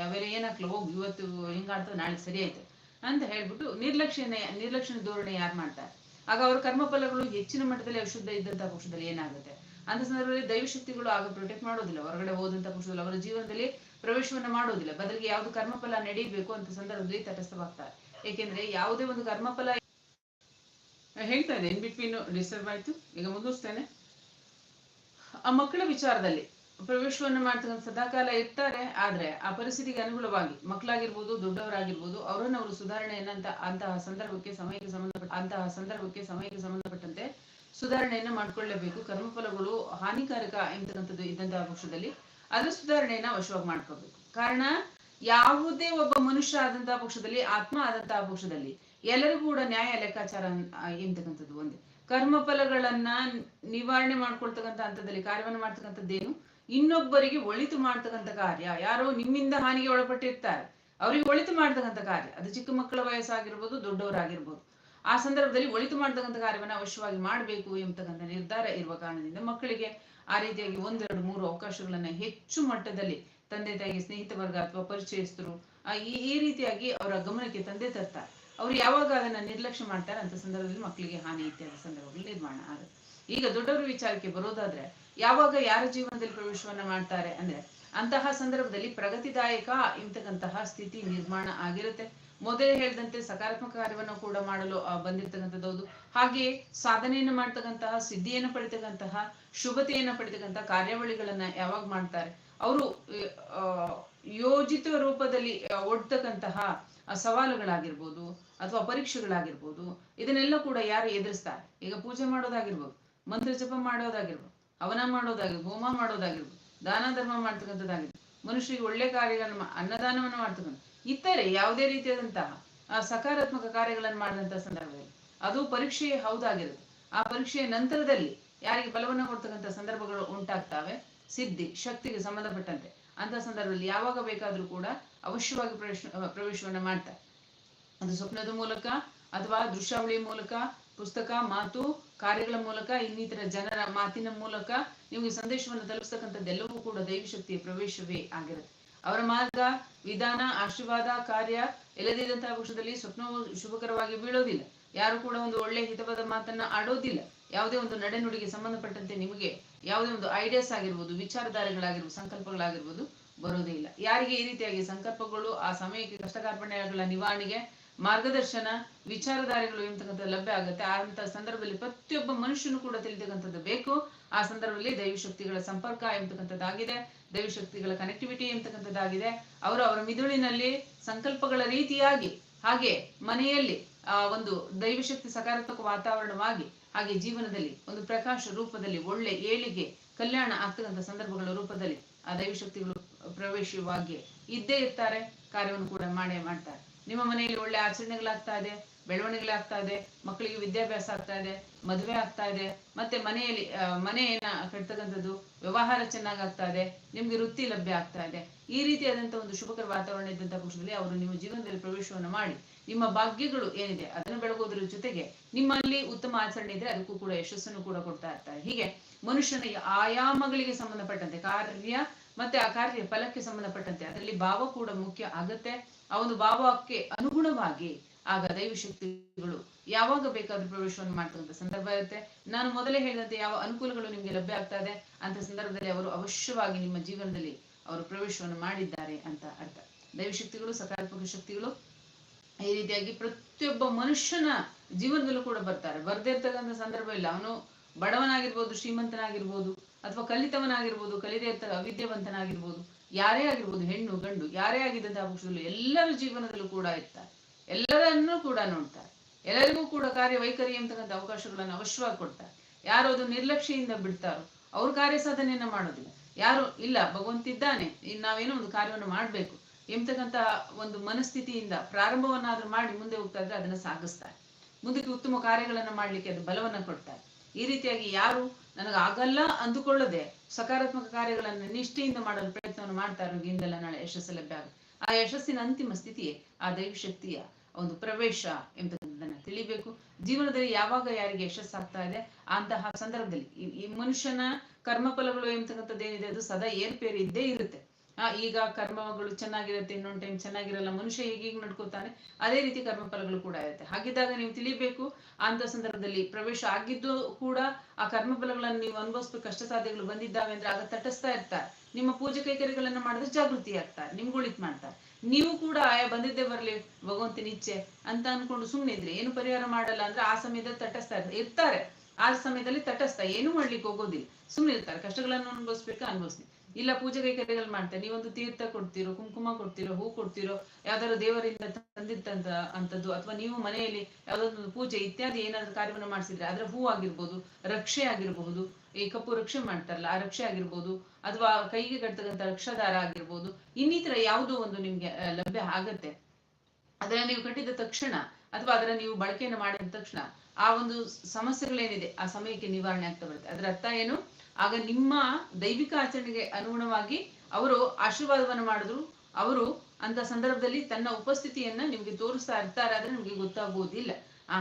ಯಾವೆಲ್ಲ ಏನಾಗ್ಲ ಹೋಗಿ, ಇವತ್ತು ಹಿಂಗ ಆಡ್ತದೆ ನಾಳೆ ಸರಿ ಆಯ್ತು. ಅಂತ ಹೇಳ್ಬಿಟ್ಟು ನಿರ್ಲಕ್ಷ್ಯನೇ ನಿರ್ಲಕ್ಷ್ಯ ಧೋರಣೆ ಯಾರು ಮಾಡ್ತಾರೆ? ಆಗ ಅವರ ಕರ್ಮಫಲಗಳು ಹೆಚ್ಚಿನ ಮಟ್ಟದಲ್ಲಿ ಅಶುದ್ಧ ಇದ್ದಂತಹ ಪಕ್ಷದಲ್ಲಿ ಏನಾಗುತ್ತೆ? ಅಂತ ಸಂದರ್ಭದಲ್ಲಿ ದೈವಶಕ್ತಿಗಳು ಆಗ ಪ್ರೊಟೆಕ್ಟ್ ಮಾಡೋದಿಲ್ಲ. ಹೊರಗಡೆ ಹೋದಂತ ಪಕ್ಷದಲ್ಲಿ ಅವರ ಜೀವನದಲ್ಲಿ ಪ್ರವೇಶವನ್ನ ಮಾಡೋದಿಲ್ಲ. ಬದಲಿಗೆ ಯಾವ್ದು ಕರ್ಮಫಲ ನಡೀಬೇಕು ಅಂತ ಸಂದರ್ಭದಲ್ಲಿ ತಟಸ್ಥವಾಗ್ತಾರೆ ಏಕೆಂದ್ರೆ ಯಾವುದೇ ಒಂದು ಕರ್ಮಫಲ ಹೇಳ್ತಾ ಇನ್ ಬಿಟ್ವೀನ್ ಡಿಸ್ಟರ್ಬ್ ಆಯ್ತು. ಈಗ ಮುಂದುವರಿಸ್ತೇನೆ. ಆ ಮಕ್ಕಳ ವಿಚಾರದಲ್ಲಿ ಪ್ರವೇಶವನ್ನು ಮಾಡ್ತಕ್ಕಂಥ ಸದಾಕಾಲ ಇರ್ತಾರೆ. ಆದ್ರೆ ಆ ಪರಿಸ್ಥಿತಿಗೆ ಅನುಗುಣವಾಗಿ ಮಕ್ಕಳಾಗಿರ್ಬೋದು, ದೊಡ್ಡವರಾಗಿರ್ಬೋದು, ಅವರನ್ನ ಅವರು ಅಂತ ಅಂತಹ ಸಂದರ್ಭಕ್ಕೆ ಸಮಯಕ್ಕೆ ಸಂಬಂಧಪಟ್ಟ, ಅಂತಹ ಸಂದರ್ಭಕ್ಕೆ ಸಮಯಕ್ಕೆ ಸಂಬಂಧಪಟ್ಟಂತೆ ಸುಧಾರಣೆಯನ್ನ ಮಾಡ್ಕೊಳ್ಳೇಬೇಕು. ಕರ್ಮಫಲಗಳು ಹಾನಿಕಾರಕ ಎಂತಕ್ಕಂಥದ್ದು ಇದ್ದಂತಹ ಪಕ್ಷದಲ್ಲಿ ಅದರ ಸುಧಾರಣೆಯನ್ನ ವಶವಾಗಿ ಮಾಡ್ಕೋಬೇಕು ಕಾರಣ, ಯಾವುದೇ ಒಬ್ಬ ಮನುಷ್ಯ ಆದಂತಹ ಪಕ್ಷದಲ್ಲಿ, ಆತ್ಮ ಆದಂತಹ ಪಕ್ಷದಲ್ಲಿ ಎಲ್ಲರಿಗೂ ಕೂಡ ನ್ಯಾಯ ಲೆಕ್ಕಾಚಾರ ಎಂತಕ್ಕಂಥದ್ದು ಒಂದೇ. ಕರ್ಮಫಲಗಳನ್ನ ನಿವಾರಣೆ ಮಾಡ್ಕೊಳ್ತಕ್ಕಂಥ ಹಂತದಲ್ಲಿ, ಕಾರ್ಯವನ್ನು ಮಾಡ್ತಕ್ಕಂಥದ್ದೇನು? ಇನ್ನೊಬ್ಬರಿಗೆ ಒಳಿತು ಮಾಡ್ತಕ್ಕಂಥ ಕಾರ್ಯ. ಯಾರೋ ನಿಮ್ಮಿಂದ ಹಾನಿಗೆ ಒಳಪಟ್ಟಿರ್ತಾರೆ. ಅವರಿಗೆ ಒಳಿತು ಮಾಡ್ತಕ್ಕಂಥ ಕಾರ್ಯ. ಅದು ಚಿಕ್ಕ ಮಕ್ಕಳ ವಯಸ್ಸಾಗಿರ್ಬೋದು, ದೊಡ್ಡವರಾಗಿರ್ಬೋದು. ಆ ಸಂದರ್ಭದಲ್ಲಿ ಒಳಿತು ಮಾಡ್ತಕ್ಕಂಥ ಕಾರ್ಯವನ್ನ ಅವಶ್ಯವಾಗಿ ಮಾಡಬೇಕು ಎಂಬತಕ್ಕಂಥ ನಿರ್ಧಾರ ಇರುವ ಕಾರಣದಿಂದ ಮಕ್ಕಳಿಗೆ ಆ ರೀತಿಯಾಗಿ ಒಂದೆರಡು, ಮೂರು ಅವಕಾಶಗಳನ್ನ ಹೆಚ್ಚು ಮಟ್ಟದಲ್ಲಿ ತಂದೆ, ತಾಯಿಗೆ ಸ್ನೇಹಿತ ವರ್ಗ ಅಥವಾ ಪರಿಚಯಸ್ಥರು ಈ ರೀತಿಯಾಗಿ ಅವರ ಗಮನಕ್ಕೆ ತಂದೆ ತರ್ತಾರೆ. ಅವ್ರು ಯಾವಾಗ ಅದನ್ನ ನಿರ್ಲಕ್ಷ್ಯ ಮಾಡ್ತಾರೆ, ಅಂತ ಸಂದರ್ಭದಲ್ಲಿ ಮಕ್ಕಳಿಗೆ ಹಾನಿ ಇತ್ಯಾದಿ ಸಂದರ್ಭಗಳು ನಿರ್ಮಾಣ ಆಗುತ್ತೆ. ಈಗ ದೊಡ್ಡವರ ವಿಚಾರಕ್ಕೆ ಬರೋದಾದ್ರೆ ಯಾವಾಗ ಯಾರ ಜೀವನದಲ್ಲಿ ಪ್ರವೇಶವನ್ನ ಮಾಡ್ತಾರೆ ಅಂದ್ರೆ ಅಂತಹ ಸಂದರ್ಭದಲ್ಲಿ ಪ್ರಗತಿದಾಯಕ ಇಂತಕ್ಕಂತಹ ಸ್ಥಿತಿ ನಿರ್ಮಾಣ ಆಗಿರುತ್ತೆ. ಮೊದಲೇ ಹೇಳಿದಂತೆ ಸಕಾರಾತ್ಮಕ ಕಾರ್ಯವನ್ನು ಕೂಡ ಮಾಡಲು ಬಂದಿರತಕ್ಕಂಥದ್ದು ಹಾಗೆಯೇ ಸಾಧನೆಯನ್ನು ಮಾಡ್ತಕ್ಕಂತಹ, ಸಿದ್ಧಿಯನ್ನು ಪಡಿತಕ್ಕಂತಹ, ಶುಭತೆಯನ್ನು ಪಡಿತಕ್ಕಂತಹ ಕಾರ್ಯಾವಳಿಗಳನ್ನ ಯಾವಾಗ ಮಾಡ್ತಾರೆ? ಅವರು ಯೋಜಿತ ರೂಪದಲ್ಲಿ ಒಡ್ತಕ್ಕಂತಹ ಸವಾಲುಗಳಾಗಿರ್ಬೋದು ಅಥವಾ ಪರೀಕ್ಷೆಗಳಾಗಿರ್ಬೋದು ಇದನ್ನೆಲ್ಲ ಕೂಡ ಯಾರು ಎದುರಿಸ್ತಾರೆ? ಈಗ ಪೂಜೆ ಮಾಡೋದಾಗಿರ್ಬೋದು ಮಂತ್ರ ಜಪ ಮಾಡೋದಾಗಿರ್ಬೋದು ಹವನ ಮಾಡೋದಾಗಿರ್ಬೋದು, ಹೋಮ ಮಾಡೋದಾಗಿರ್ಬೋದು, ದಾನ ಧರ್ಮ ಮಾಡ್ತಕ್ಕಂಥದ್ದಾಗಿರ್ಬೋದು, ಮನುಷ್ಯರಿಗೆ ಒಳ್ಳೆ ಕಾರ್ಯಗಳನ್ನು ಅನ್ನದಾನವನ್ನು ಮಾಡ್ತಕ್ಕಂಥ ಇತರೆ ಯಾವುದೇ ರೀತಿಯಾದಂತಹ ಸಕಾರಾತ್ಮಕ ಕಾರ್ಯಗಳನ್ನು ಮಾಡಿದಂತಹ ಸಂದರ್ಭದಲ್ಲಿ. ಅದು ಪರೀಕ್ಷೆ ಹೌದಾಗಿರುತ್ತೆ. ಆ ಪರೀಕ್ಷೆಯ ನಂತರದಲ್ಲಿ ಯಾರಿಗೆ ಬಲವನ್ನು ಕೊಡ್ತಕ್ಕಂಥ ಸಂದರ್ಭಗಳು ಉಂಟಾಗ್ತವೆ? ಸಿದ್ಧಿ, ಶಕ್ತಿಗೆ ಸಂಬಂಧಪಟ್ಟಂತೆ. ಅಂತ ಸಂದರ್ಭದಲ್ಲಿ ಯಾವಾಗ ಬೇಕಾದ್ರೂ ಕೂಡ ಅವಶ್ಯವಾಗಿ ಪ್ರವೇಶ, ಪ್ರವೇಶವನ್ನು ಮಾಡ್ತಾರೆ. ಅದು ಸ್ವಪ್ನದ ಮೂಲಕ ಅಥವಾ ದೃಶ್ಯಾವಳಿ ಮೂಲಕ ಪುಸ್ತಕ, ಮಾತು, ಕಾರ್ಯಗಳ ಮೂಲಕ, ಇನ್ನಿತರ ಜನರ ಮಾತಿನ ಮೂಲಕ ನಿಮಗೆ ಸಂದೇಶವನ್ನು ತಲುಪಿಸ್ತಕ್ಕಂಥದ್ದೆಲ್ಲವೂ ಕೂಡ ದೈವಶಕ್ತಿಯ ಪ್ರವೇಶವೇ ಆಗಿರುತ್ತೆ. ಅವರ ಮಾರ್ಗ, ವಿಧಾನ, ಆಶೀರ್ವಾದ, ಕಾರ್ಯ ಎಲ್ಲದಿದ್ದಂತಹ ಪಕ್ಷದಲ್ಲಿ ಸ್ವಪ್ನವು ಶುಭಕರವಾಗಿ ಬೀಳೋದಿಲ್ಲ. ಯಾರು ಕೂಡ ಒಂದು ಒಳ್ಳೆ ಹಿತವಾದ ಮಾತನ್ನ ಆಡೋದಿಲ್ಲ. ಯಾವುದೇ ಒಂದು ನಡೆನುಡಿಗೆ ಸಂಬಂಧಪಟ್ಟಂತೆ ನಿಮಗೆ ಯಾವುದೇ ಒಂದು ಐಡಿಯಾಸ್ ಆಗಿರ್ಬೋದು, ವಿಚಾರಧಾರೆಗಳಾಗಿರ್ಬೋದು, ಸಂಕಲ್ಪಗಳಾಗಿರ್ಬೋದು ಬರೋದೇ ಇಲ್ಲ. ಯಾರಿಗೆ ಈ ರೀತಿಯಾಗಿ ಸಂಕಲ್ಪಗಳು, ಆ ಸಮಯಕ್ಕೆ ಕಷ್ಟಕಾರ್ಪಣ್ಯಗಳ ನಿವಾರಣೆಗೆ ಮಾರ್ಗದರ್ಶನ, ವಿಚಾರಧಾರೆಗಳು ಎಂತಕ್ಕಂಥ ಲಭ್ಯ ಆಗುತ್ತೆ. ಅಂತ ಸಂದರ್ಭದಲ್ಲಿ ಪ್ರತಿಯೊಬ್ಬ ಮನುಷ್ಯನು ಕೂಡ ತಿಳಿದಕ್ಕಂಥದ್ದು ಬೇಕು. ಆ ಸಂದರ್ಭದಲ್ಲಿ ದೈವಶಕ್ತಿಗಳ ಸಂಪರ್ಕ ಎಂತಕ್ಕಂಥದ್ದಾಗಿದೆ. ದೈವಿ ಶಕ್ತಿಗಳ ಕನೆಕ್ಟಿವಿಟಿ ಎಂಬತಕ್ಕಂಥದ್ದಾಗಿದೆ ಅವರು ಅವರ ಮಿದುಳಿನಲ್ಲಿ ಸಂಕಲ್ಪಗಳ ರೀತಿಯಾಗಿ, ಹಾಗೆ ಮನೆಯಲ್ಲಿ, ಆ, ಒಂದು ದೈವಶಕ್ತಿ ಸಕಾರಾತ್ಮಕ ವಾತಾವರಣವಾಗಿ, ಹಾಗೆ ಜೀವನದಲ್ಲಿ ಒಂದು ಪ್ರಕಾಶ ರೂಪದಲ್ಲಿ, ಒಳ್ಳೆ ಏಳಿಗೆ ಕಲ್ಯಾಣ ಆಗ್ತಕ್ಕಂಥ ಸಂದರ್ಭಗಳ ರೂಪದಲ್ಲಿ ಆ ದೈವಶಕ್ತಿಗಳು ಪ್ರವೇಶವಾಗಿ ಇದ್ದೇ ಇರ್ತಾರೆ. ಕಾರ್ಯವನ್ನು ಕೂಡ ಮಾಡೇ ಮಾಡ್ತಾರೆ. ನಿಮ್ಮ ಮನೆಯಲ್ಲಿ ಒಳ್ಳೆ ಆಚರಣೆಗಳಾಗ್ತಾ ಇದೆ, ಬೆಳವಣಿಗೆಗಳಾಗ್ತಾ ಇದೆ, ಮಕ್ಕಳಿಗೆ ವಿದ್ಯಾಭ್ಯಾಸ ಆಗ್ತಾ ಇದೆ, ಮದುವೆ ಆಗ್ತಾ ಇದೆ, ಮತ್ತೆ ಮನೆಯಲ್ಲಿ ಮನೆ ಏನ ಕಟ್ತಕ್ಕಂಥದ್ದು ವ್ಯವಹಾರ ಚೆನ್ನಾಗಾಗ್ತಾ ಇದೆ, ನಿಮ್ಗೆ ವೃತ್ತಿ ಲಭ್ಯ ಆಗ್ತಾ ಇದೆ. ಈ ರೀತಿಯಾದಂತಹ ಒಂದು ಶುಭಕರ ವಾತಾವರಣ ಇದ್ದಂತಹ ಪಕ್ಷದಲ್ಲಿ ಅವರು ನಿಮ್ಮ ಜೀವನದಲ್ಲಿ ಪ್ರವೇಶವನ್ನು ಮಾಡಿ, ನಿಮ್ಮ ಭಾಗ್ಯಗಳು ಏನಿದೆ ಅದನ್ನು ಬೆಳಗೋದ್ರ ಜೊತೆಗೆ ನಿಮ್ಮಲ್ಲಿ ಉತ್ತಮ ಆಚರಣೆ ಇದ್ರೆ ಅದಕ್ಕೂ ಕೂಡ ಯಶಸ್ಸನ್ನು ಕೂಡ ಕೊಡ್ತಾ ಇರ್ತಾರೆ. ಹೀಗೆ ಮನುಷ್ಯನ ಆಯಾಮಗಳಿಗೆ ಸಂಬಂಧಪಟ್ಟಂತೆ ಕಾರ್ಯ ಮತ್ತೆ ಆ ಕಾರ್ಯ ಫಲಕ್ಕೆ ಸಂಬಂಧಪಟ್ಟಂತೆ. ಅದರಲ್ಲಿ ಭಾವ ಕೂಡ ಮುಖ್ಯ ಆಗತ್ತೆ. ಆ ಒಂದು ಭಾವಕ್ಕೆ ಅನುಗುಣವಾಗಿ ಆಗ ದೈವ ಶಕ್ತಿಗಳು ಯಾವಾಗ ಬೇಕಾದ್ರೂ ಪ್ರವೇಶವನ್ನು ಮಾಡ್ತಕ್ಕಂಥ ಸಂದರ್ಭ ಇರುತ್ತೆ. ನಾನು ಮೊದಲೇ ಹೇಳಿದಂತೆ ಯಾವ ಅನುಕೂಲಗಳು ನಿಮ್ಗೆ ಲಭ್ಯ ಆಗ್ತಾ ಇದೆ, ಅಂತ ಸಂದರ್ಭದಲ್ಲಿ ಅವರು ಅವಶ್ಯವಾಗಿ ನಿಮ್ಮ ಜೀವನದಲ್ಲಿ ಅವರು ಪ್ರವೇಶವನ್ನು ಮಾಡಿದ್ದಾರೆ ಅಂತ ಅರ್ಥ. ದೈವಶಕ್ತಿಗಳು ಸಕಾರಾತ್ಮಕ ಶಕ್ತಿಗಳು ಈ ರೀತಿಯಾಗಿ ಪ್ರತಿಯೊಬ್ಬ ಮನುಷ್ಯನ ಜೀವನದಲ್ಲೂ ಕೂಡ ಬರ್ತಾರೆ. ಬರ್ದೇ ಇರ್ತಕ್ಕಂಥ ಸಂದರ್ಭ ಇಲ್ಲ. ಅವನು ಬಡವನಾಗಿರ್ಬೋದು, ಶ್ರೀಮಂತನಾಗಿರ್ಬೋದು ಅಥವಾ ಕಲಿತವನಾಗಿರ್ಬೋದು ಕಲಿದೇ ಇರ್ತ ಅವಿದ್ಯಾವಂತನಾಗಿರ್ಬೋದು, ಯಾರೇ ಆಗಿರ್ಬೋದು, ಹೆಣ್ಣು, ಗಂಡು, ಯಾರೇ ಆಗಿದ್ದಂತಹ ಪಕ್ಷದಲ್ಲೂ ಎಲ್ಲರ ಜೀವನದಲ್ಲೂ ಕೂಡ ಇರ್ತಾರೆ. ಎಲ್ಲರನ್ನೂ ಕೂಡ ನೋಡ್ತಾರೆ. ಎಲ್ಲರಿಗೂ ಕೂಡ ಕಾರ್ಯವೈಖರಿ ಅಂತಕ್ಕಂಥ ಅವಕಾಶಗಳನ್ನು ಅವಶ್ಯವಾಗಿ ಕೊಡ್ತಾರೆ. ಯಾರು ಅದು ನಿರ್ಲಕ್ಷ್ಯದಿಂದ ಬಿಡ್ತಾರೋ, ಅವ್ರ ಕಾರ್ಯ ಸಾಧನೆಯನ್ನ ಮಾಡೋದಿಲ್ಲ. ಯಾರು, ಇಲ್ಲ ಭಗವಂತಿದ್ದಾನೆ ಇನ್ನು ನಾವೇನೋ ಒಂದು ಕಾರ್ಯವನ್ನು ಮಾಡಬೇಕು ಎಂಬತಕ್ಕಂಥ ಒಂದು ಮನಸ್ಥಿತಿಯಿಂದ ಪ್ರಾರಂಭವನ್ನಾದ್ರೂ ಮಾಡಿ ಮುಂದೆ ಹೋಗ್ತಾ ಇದ್ರೆ ಅದನ್ನ ಸಾಗಿಸ್ತಾರೆ. ಮುಂದಕ್ಕೆ ಉತ್ತಮ ಕಾರ್ಯಗಳನ್ನು ಮಾಡ್ಲಿಕ್ಕೆ ಅದು ಬಲವನ್ನ ಕೊಡ್ತಾರೆ. ಈ ರೀತಿಯಾಗಿ ಯಾರು ನನಗೆ ಆಗಲ್ಲ ಅಂದುಕೊಳ್ಳದೆ ಸಕಾರಾತ್ಮಕ ಕಾರ್ಯಗಳನ್ನು ನಿಷ್ಠೆಯಿಂದ ಮಾಡಲು ಪ್ರಯತ್ನವನ್ನು ಮಾಡ್ತಾರೋ ಗಿಂದಲ್ಲ ನಾಳೆ ಯಶಸ್ಸು ಲಭ್ಯ ಆಗುತ್ತೆ. ಆ ಯಶಸ್ಸಿನ ಅಂತಿಮ ಸ್ಥಿತಿಯೇ ಆ ದೈವಶಕ್ತಿಯ ಒಂದು ಪ್ರವೇಶ ಎಂಬುದನ್ನ ತಿಳಿಬೇಕು. ಜೀವನದಲ್ಲಿ ಯಾವಾಗ ಯಾರಿಗೆ ಯಶಸ್ಸಾಗ್ತಾ ಇದೆ, ಅಂತಹ ಸಂದರ್ಭದಲ್ಲಿ ಈ- ಮನುಷ್ಯನ ಕರ್ಮಫಲಗಳು ಎಂಬತಕ್ಕಂಥದ್ದು ಏನಿದೆ, ಅದು ಸದಾ ಏರ್ಪೇರು ಇದ್ದೇ ಇರುತ್ತೆ. ಆ, ಈಗ ಕರ್ಮಗಳು ಚೆನ್ನಾಗಿರುತ್ತೆ, ಇನ್ನೊಂದು ಟೈಮ್ ಚೆನ್ನಾಗಿರಲ್ಲ, ಮನುಷ್ಯ ಹೇಗೆ ನಡ್ಕೋತಾನೆ, ಅದೇ ರೀತಿ ಕರ್ಮಫಲಗಳು ಕೂಡ ಇರುತ್ತೆ. ಹಾಗಿದ್ದಾಗ ನೀವು ತಿಳಿಬೇಕು ಅಂತ ಸಂದರ್ಭದಲ್ಲಿ ಪ್ರವೇಶ ಆಗಿದ್ದು ಕೂಡ ಆ ಕರ್ಮ ಫಲಗಳನ್ನು ನೀವು ಅನುಭವಿಸ್ಬೇಕು ಕಷ್ಟ ಸಾಧ್ಯಗಳು ಬಂದಿದ್ದಾವೆ ಅಂದ್ರೆ ಆಗ ತಟಸ್ತಾ ಇರ್ತಾರೆ. ನಿಮ್ಮ ಪೂಜೆ ಕೈಕರ್ಯಗಳನ್ನ ಮಾಡಿದ್ರೆ ಜಾಗೃತಿ ಆಗ್ತಾರೆ ನಿಮ್ಗೆ ಒಳಿತ್ ಮಾಡ್ತಾರೆ. ನೀವು ಕೂಡ, ಆಯಾ, ಬಂದಿದ್ದೇ ಬರ್ಲಿ, ಭಗವಂತನ ಇಚ್ಛೆ ಅಂತ ಅನ್ಕೊಂಡು ಸುಮ್ಮನೆ ಇದ್ರೆ ಏನು ಪರಿಹಾರ ಮಾಡಲ್ಲ ಅಂದ್ರೆ ಆ ಸಮಯದಲ್ಲಿ ತಟಸ್ತಾ ಇರ್ತಾರೆ. ಇರ್ತಾರೆ, ಆ ಸಮಯದಲ್ಲಿ ತಟಸ್ತಾ ಏನು ಮಾಡ್ಲಿಕ್ಕೆ ಹೋಗೋದಿಲ್ಲ. ಸುಮ್ಮನೆ ಇರ್ತಾರೆ, ಕಷ್ಟಗಳನ್ನು ಅನುಭವಿಸ್ಬೇಕು, ಅನುಭವಿಸ್ಲಿ. ಇಲ್ಲ ಪೂಜೆ ಕೈಕರ್ಯಗಳು ಮಾಡ್ತಾರೆ ನೀವೊಂದು ತೀರ್ಥ ಕೊಡ್ತೀರೋ, ಕುಂಕುಮ ಕೊಡ್ತೀರೋ, ಹೂ ಕೊಡ್ತೀರೋ, ಯಾವ್ದಾದ್ರು ದೇವರಿಂದ ತಂದಿದ್ದಂತ ಅಂತದ್ದು, ಅಥವಾ ನೀವು ಮನೆಯಲ್ಲಿ ಯಾವ್ದಾದ್ರು ಪೂಜೆ ಇತ್ಯಾದಿ ಏನಾದ್ರು ಕಾರ್ಯವನ್ನು ಮಾಡಿಸಿದ್ರೆ ಅದ್ರ ಹೂ ಆಗಿರ್ಬೋದು, ರಕ್ಷೆ ಆಗಿರಬಹುದು ಈ ಕಪ್ಪು ರಕ್ಷೆ ಮಾಡ್ತಾರಲ್ಲ, ಆ ರಕ್ಷೆ ಆಗಿರ್ಬೋದು, ಅಥವಾ ಕೈಗೆ ಕಟ್ತಕ್ಕಂಥ ರಕ್ಷಾದಾರ ಆಗಿರ್ಬೋದು, ಇನ್ನಿತರ ಯಾವುದೋ ಒಂದು ನಿಮ್ಗೆ ಲಭ್ಯ ಆಗತ್ತೆ. ಅದನ್ನ ನೀವು ಕಟ್ಟಿದ ತಕ್ಷಣ ಅಥವಾ ಅದರ ನೀವು ಬಳಕೆಯನ್ನು ಮಾಡಿದ ತಕ್ಷಣ ಆ ಒಂದು ಸಮಸ್ಯೆಗಳೇನಿದೆ, ಆ ಸಮಯಕ್ಕೆ ನಿವಾರಣೆ ಆಗ್ತಾ ಬರುತ್ತೆ. ಅದರ ಅರ್ಥ ಏನು? ಆಗ ನಿಮ್ಮ ದೈವಿಕ ಆಚರಣೆಗೆ ಅನುಗುಣವಾಗಿ ಅವರು ಆಶೀರ್ವಾದವನ್ನು ಮಾಡಿದ್ರು. ಅವರು ಅಂತ ಸಂದರ್ಭದಲ್ಲಿ ತನ್ನ ಉಪಸ್ಥಿತಿಯನ್ನ ನಿಮ್ಗೆ ತೋರಿಸ್ತಾ ಇರ್ತಾರೆ. ಆದ್ರೆ ನಿಮ್ಗೆ ಗೊತ್ತಾಗೋದಿಲ್ಲ. ಆ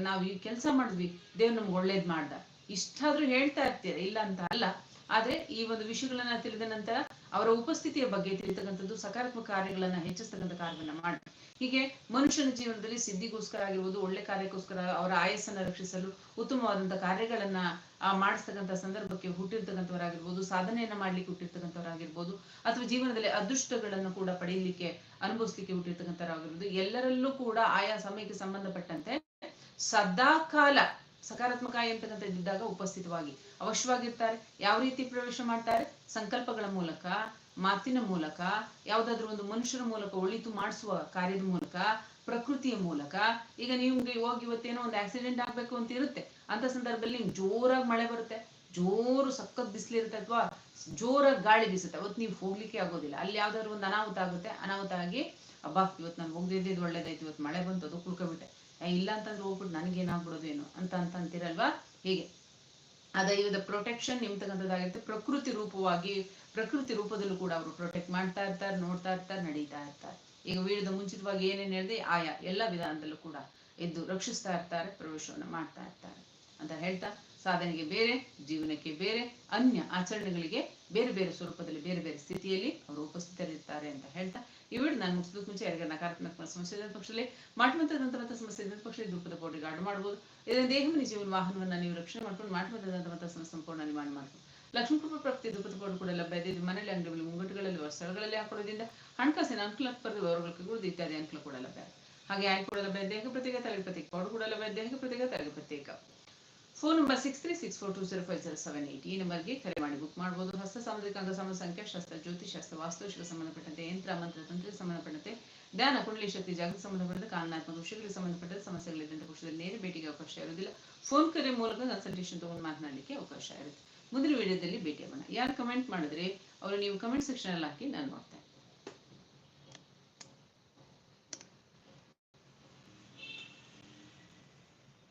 ನಾವು ಈ ಕೆಲಸ ಮಾಡಿದ್ವಿ. ದೇವ್ರು ನಮ್ಗೆ ಒಳ್ಳೇದ್ ಮಾಡ್ದ. ಇಷ್ಟಾದ್ರೂ ಹೇಳ್ತಾ ಇರ್ತೀರ? ಇಲ್ಲ ಅಂತ ಅಲ್ಲ. ಆದ್ರೆ ಈ ಒಂದು ವಿಷಯಗಳನ್ನ ತಿಳಿದ ನಂತರ ಅವರ ಉಪಸ್ಥಿತಿಯ ಬಗ್ಗೆ ತಿಳಿತಕ್ಕಂಥದ್ದು ಸಕಾರಾತ್ಮಕ ಕಾರ್ಯಗಳನ್ನ ಹೆಚ್ಚಿಸ್ತಕ್ಕಂಥ ಕಾರ್ಯವನ್ನ ಮಾಡಿ ಹೀಗೆ ಮನುಷ್ಯನ ಜೀವನದಲ್ಲಿ ಸಿದ್ಧಿಗೋಸ್ಕರ ಆಗಿರ್ಬೋದು, ಒಳ್ಳೆ ಕಾರ್ಯಕ್ಕೋಸ್ಕರ ಅವರ ಆಯಸ್ಸನ್ನ ರಕ್ಷಿಸಲು ಉತ್ತಮವಾದಂತಹ ಕಾರ್ಯಗಳನ್ನ, ಆ, ಮಾಡಿಸ್ತಕ್ಕಂಥ ಸಂದರ್ಭಕ್ಕೆ ಹುಟ್ಟಿರ್ತಕ್ಕಂಥವರಾಗಿರ್ಬೋದು, ಸಾಧನೆಯನ್ನ ಮಾಡ್ಲಿಕ್ಕೆ ಹುಟ್ಟಿರ್ತಕ್ಕಂಥವರಾಗಿರ್ಬೋದು, ಅಥವಾ ಜೀವನದಲ್ಲಿ ಅದೃಷ್ಟಗಳನ್ನು ಕೂಡ ಪಡೆಯಲಿಕ್ಕೆ ಅನುಭವಿಸ್ಲಿಕ್ಕೆ ಹುಟ್ಟಿರ್ತಕ್ಕಂಥವರಾಗಿರ್ಬೋದು, ಎಲ್ಲರಲ್ಲೂ ಕೂಡ ಆಯಾ ಸಮಯಕ್ಕೆ ಸಂಬಂಧಪಟ್ಟಂತೆ ಸದಾ ಕಾಲ ಸಕಾರಾತ್ಮಕ ಎಂತಕ್ಕಂಥ ಇದ್ದಾಗ ಉಪಸ್ಥಿತವಾಗಿ ಅವಶ್ಯವಾಗಿರ್ತಾರೆ, ಯಾವ ರೀತಿ ಪ್ರವೇಶ ಮಾಡ್ತಾರೆ? ಸಂಕಲ್ಪಗಳ ಮೂಲಕ, ಮಾತಿನ ಮೂಲಕ, ಯಾವ್ದಾದ್ರು ಒಂದು ಮನುಷ್ಯರ ಮೂಲಕ, ಒಳಿತು ಮಾಡಿಸುವ ಕಾರ್ಯದ ಮೂಲಕ, ಪ್ರಕೃತಿಯ ಮೂಲಕ. ಈಗ ನಿಮ್ಗೆ ಹೋಗಿ ಇವತ್ತೇನೋ ಒಂದು ಆಕ್ಸಿಡೆಂಟ್ ಆಗ್ಬೇಕು ಅಂತ ಇರುತ್ತೆ. ಅಂತ ಸಂದರ್ಭದಲ್ಲಿ ನಿಮ್ಗೆ ಜೋರಾಗಿ ಮಳೆ ಬರುತ್ತೆ. ಜೋರು ಸಖತ್ ಬಿಸಿಲಿರುತ್ತೆ ಅಥವಾ ಜೋರಾಗಿ ಗಾಳಿ ಬೀಸುತ್ತೆ. ಅವತ್ತು ನೀವು ಹೋಗ್ಲಿಕ್ಕೆ ಆಗೋದಿಲ್ಲ. ಅಲ್ಲಿ ಯಾವ್ದಾದ್ರು ಒಂದು ಅನಾಹುತ ಆಗುತ್ತೆ. ಅನಾಹುತ ಆಗಿ, ಅಬ್ಬಾ, ಇವತ್ತು ನಾನು ಹೋಗದಿದ್ದು ಒಳ್ಳೇದಾಯ್ತು. ಇವತ್ತು ಮಳೆ ಬಂತು, ಅದು ಕುಳ್ಕೊಬಿಟ್ಟೆ ಇಲ್ಲ ಅಂತಂದ್ರೆ ಹೋಗ್ಬಿಟ್ಟು ನನಗೇನಾಗ್ಬಿಡೋದೇನು ಅಂತ ಅಂತ ಅಂತೀರಲ್ವಾ? ಹೀಗೆ. ಆ ದೈವದ ಪ್ರೊಟೆಕ್ಷನ್ ನಿಮ್ತಕ್ಕಂಥದ್ದಾಗಿರುತ್ತೆ ಪ್ರಕೃತಿ ರೂಪವಾಗಿ, ಪ್ರಕೃತಿ ರೂಪದಲ್ಲೂ ಕೂಡ ಅವರು ಪ್ರೊಟೆಕ್ಟ್ ಮಾಡ್ತಾ ಇರ್ತಾರೆ, ನೋಡ್ತಾ ಇರ್ತಾರೆ, ನಡೀತಾ ಇರ್ತಾರೆ. ಈಗ ವೀಳದ ಮುಂಚಿತವಾಗಿ ಏನೇನು ಹೇಳಿದೆ, ಆಯಾ, ಎಲ್ಲ ವಿಧಾನದಲ್ಲೂ ಕೂಡ ಎದ್ದು ರಕ್ಷಿಸ್ತಾ ಇರ್ತಾರೆ, ಪ್ರವೇಶವನ್ನು ಮಾಡ್ತಾ ಇರ್ತಾರೆ. ಅಂತ ಹೇಳ್ತಾ, ಸಾಧನೆಗೆ ಬೇರೆ, ಜೀವನಕ್ಕೆ ಬೇರೆ, ಅನ್ಯ ಆಚರಣೆಗಳಿಗೆ ಬೇರೆ ಬೇರೆ ಸ್ವರೂಪದಲ್ಲಿ ಬೇರೆ ಬೇರೆ ಸ್ಥಿತಿಯಲ್ಲಿ ಅವರು ಉಪಸ್ಥಿತರಿರ್ತಾರೆ ಅಂತ ಹೇಳ್ತಾ ವಿಡಿಯೋ ನಾನು ಮುಗಿಸೋದಕ್ಕೆ ಮುಂಚೆ ಯಾರಿಗೆ ನಕಾರಾತ್ಮಕ ಸಮಸ್ಯೆ ಇದ್ದ ಪಕ್ಷದಲ್ಲಿ ಮಾಟಮಂತ ದಂತಮಂತ ಸಮಸ್ಯೆ ಇದ್ದ ಪಕ್ಷದಲ್ಲಿ ಧೂಪದ ಪೋಟಿ ಗಾರ್ಡ್ ಮಾಡ್ಬೋದು. ಇದನ್ನ ದೇಹಮನಿ ಜೀವನ ವಾಹನವನ್ನು ನೀವು ರಕ್ಷಣೆ ಮಾಡ್ಕೊಂಡು ಮಾಟಮಂತ ದಂತಮಂತ ಸಮಸ್ಯೆ ಸಂಪೂರ್ಣ ನಿವಾರಣೆ ಮಾಡ್ಕೊಂಡು ಲಕ್ಷ್ಮೀ ಕೃಪಾ ಪ್ರಾಪ್ತಿ ಧೂಪದ ಪೌಡರ್ ಕೂಡ ಲಭ್ಯ ಇದೆ. ಇದು ಮನೆಯಲ್ಲಿ, ಅಂಗಡಿಗಳಲ್ಲಿ, ಮುಂಗಟ್ಟುಗಳಲ್ಲಿ ಸ್ಥಳಗಳಲ್ಲಿ ಹಾಕೊಳ್ಳೋದ್ರಿಂದ ಹಣಕಾಸಿನ ಅನುಕೂಲ ವ್ಯವಹಾರಗಳಿಗೆ ಇತ್ಯಾದಿ ಅನುಕೂಲ ಕೂಡ ಲಭ್ಯ. ಹಾಗೆ ಆಯ್ಕೆ ಕೂಡ ಲಭ್ಯ. ದೇಹ ಪ್ರತ್ಯೇಕ ತಲೆ ಪ್ರತ್ಯೇಕ ಪೌಡರ್ ಕೂಡ ಲಭ್ಯ. ದೇಹ ಪ್ರತ್ಯೇಕ ತಲೆ ಪ್ರತ್ಯೇಕ. Phone number six three six four two zero five zero seven eight ಈ ನಂಬರ್ಗೆ ಕರೆ ಮಾಡಿ ಬುಕ್ ಮಾಡಬಹುದು ಹಸ್ತ ಸಾಮಾಜಿಕ ಅಂಗ ಸಮ ಸಂಖ್ಯಾ, ಶಾಸ್ತ್ರ ಜ್ಯೋತಿಷಾಸ್ತ್ರ ವಾಸ್ತುಶಿಕ ಸಂಬಂಧಪಟ್ಟಂತೆ, ಯಂತ್ರ, ಮಂತ್ರ, ತಂತ್ರ ಸಂಬಂಧಪಟ್ಟಂತೆ, ಧ್ಯಾನ, ಕುಂಡಲಿ ಶಕ್ತಿ, ಜಾಗೃತಿ ಸಂಬಂಧಪಟ್ಟಂತೆ ಕಾನೂನಾತ್ಮಕ ವಿಷಯಗಳಿಗೆ ಸಂಬಂಧಪಟ್ಟಂತೆ ಸಮಸ್ಯೆಗಳಿದ್ದಂಥ ಪಕ್ಷದಲ್ಲಿ ನೇರ ಭೇಟಿಗೆ ಅವಕಾಶ ಇರುವುದಿಲ್ಲ. ಫೋನ್ ಕರೆ ಮೂಲಕ ಕನ್ಸಲ್ಟೇಷನ್ ತಗೊಂಡು ಮಾತನಾಡಲಿಕ್ಕೆ ಅವಕಾಶ ಇರುತ್ತೆ. ಮುಂದಿನ ವಿಡಿಯೋದಲ್ಲಿ ಭೇಟಿಯಾಗೋಣ. ಯಾರು ಕಮೆಂಟ್ ಮಾಡಿದ್ರೆ, ಅವರು ನೀವು ಕಮೆಂಟ್ ಸೆಕ್ಷನ್ ಅಲ್ಲಿ ಹಾಕಿ ನಾನು ನೋಡ್ತೇನೆ.